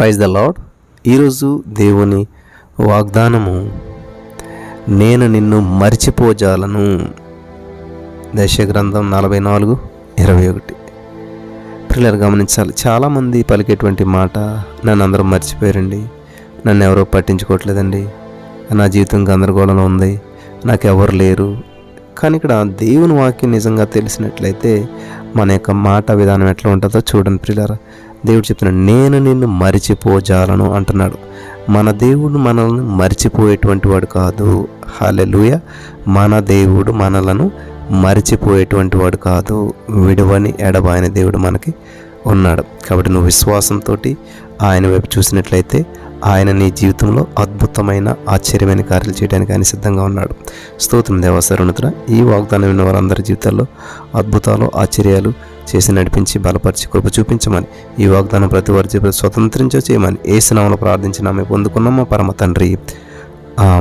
Praise the lord ఈరోజు దేవుని వాగ్దానము నేను నిన్ను మర్చిపోజాలను. దశగ్రంథం నలభై నాలుగు ఇరవై ఒకటి పిల్లలు గమనించాలి చాలామంది పలికేటువంటి మాట నన్ను అందరూ మర్చిపోయారండి. నన్ను ఎవరో పట్టించుకోవట్లేదండి. నా జీవితం గందరగోళంలో ఉంది. నాకు ఎవరు లేరు. కానీ ఇక్కడ దేవుని వాక్యం నిజంగా తెలిసినట్లయితే మన యొక్క మాట విధానం ఎట్లా ఉంటుందో చూడండి ప్రియులారా. దేవుడు చెప్తున్నాడు నేను నిన్ను మరిచిపోజాలను అంటున్నాడు. మన దేవుడు మనల్ని మరిచిపోయేటువంటి వాడు కాదు. హాలెలుయ మన దేవుడు మనలను మరిచిపోయేటువంటి వాడు కాదు. విడవని ఎడబాయని దేవుడు మనకి ఉన్నాడు. కాబట్టి నువ్వు విశ్వాసంతో ఆయన వైపు చూసినట్లయితే ఆయన నీ జీవితంలో అద్భుతమైన ఆశ్చర్యమైన కార్యాలు చేయడానికి ఆయన సిద్ధంగా ఉన్నాడు. స్తోత్రం దేవసరుణుతుడ ఈ వాగ్దానం విన్న వారందరి జీవితాల్లో అద్భుతాలు ఆశ్చర్యాలు చేసి నడిపించి బలపరిచి కృప చూపించమని ఈ వాగ్దానం ప్రతి వారి జీవితం స్వతంత్రించో చేయమని ఏ స్నామంలో ప్రార్థించిన ఆమె పొందుకున్నామా పరమ తండ్రి. ఆ